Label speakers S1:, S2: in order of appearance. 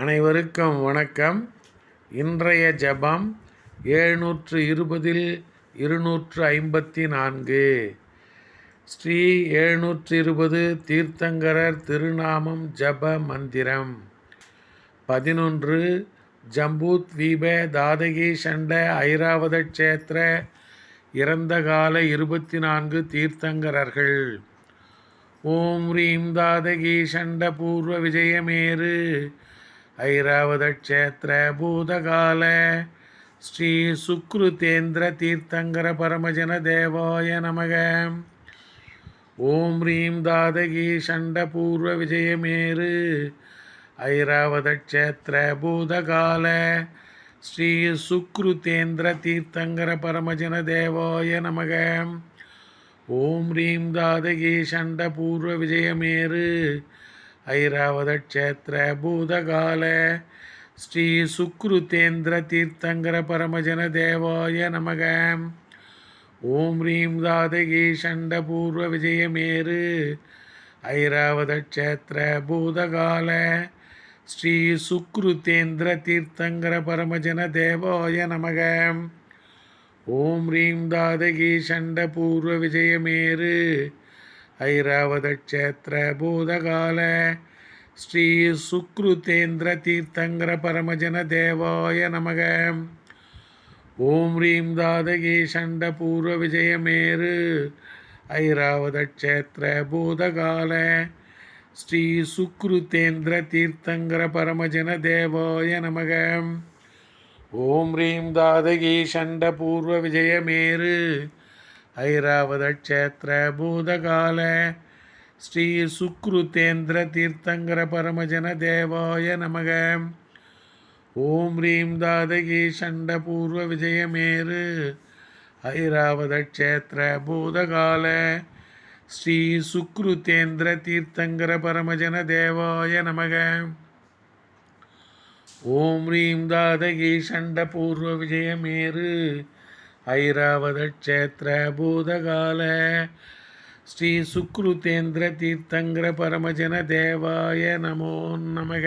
S1: அனைவருக்கும் வணக்கம். இன்றைய ஜபம் எழுநூற்று இருபதில் இருநூற்று ஐம்பத்தி நான்கு. ஸ்ரீ எழுநூற்று இருபது தீர்த்தங்கரர் திருநாமம் ஜப மந்திரம். பதினொன்று ஜம்பூத் வீப தாதகி சண்ட ஐராவத கஷேத்திர இறந்த கால இருபத்தி நான்கு தீர்த்தங்கரர்கள். ஓம் ரீம் தாதகி சண்ட பூர்வ ஐராவதக்ஷேத்திர பூதகால ஸ்ரீ சுக்ருதேந்திர தீர்த்தங்கர பரமஜன தேவாய நமக. ஓம் ரீம் தாதகி சண்ட பூர்வ விஜயமேரு ஐராவதக்ஷேத்திர பூதகால ஸ்ரீ சுக்ருதேந்திர தீர்த்தங்கர பரமஜன தேவாய நமக. ஓம் ரீம் தாதகி சண்ட பூர்வ விஜயமேரு ಐರಾವತಕ್ಷೇತ್ರ ಭೂತಕಾಲ ಶ್ರೀ ಸುಕೃತೇಂದ್ರ ತೀರ್ಥಂಕರ ಪರಮಜನ ದೇವಾಯ ನಮಗ ಓಂ ಹ್ರೀಂ ದಾದಗಿ ಷಂಡಪೂರ್ವ ವಿಜಯಮೇರು ಐರಾವತಕ್ಷೇತ್ರ ಭೂತಕಾಲ ಶ್ರೀ ಸುಕೃತೇಂದ್ರ ತೀರ್ಥಂಕರ ಪರಮಜನ ದೇವಾಯ ನಮಗ ಓಂ ಹ್ರೀಂ ದಾದಗಿ ಷಂಡಪೂರ್ವ ವಿಜಯಮೇರು ಐರಾವತಕ್ಷೇತ್ರ ऐरावतक्षेत्रभूतकाल श्रीसुकृतेन्द्रतीर्थङ्करपरमजनदेवाय नमः ॐ ह्रीं दादगी षण्डपूर्वविजयमेरु ऐरावतक्षेत्रभूतकाल श्रीसुकृतेन्द्रतीर्थङ्करपरमजनदेवाय नमः ॐ ह्रीं दादगी षण्डपूर्वविजयमेरु ஐராவதக்ஷேத்திர பூதகால ஸ்ரீ சுக்ருதேந்திர தீர்த்தங்கர பரமஜன தேவாய நமக. ஓம் ரீம் தாதகி சண்ட பூர்வ விஜயமேரு ஐராவதக்ஷேத்திர பூதகால ஸ்ரீ சுக்ருதேந்திர தீர்த்தங்கர பரமஜன தேவாய நமக. ஓம் ரீம் தாதகி சண்ட பூர்வ விஜயமேரு ஐராவதக்ஷேத்திர பூதகால ஸ்ரீ சுக்ருதேந்திர தீர்த்தங்கர பரமஜன தேவாய நமோ நமக.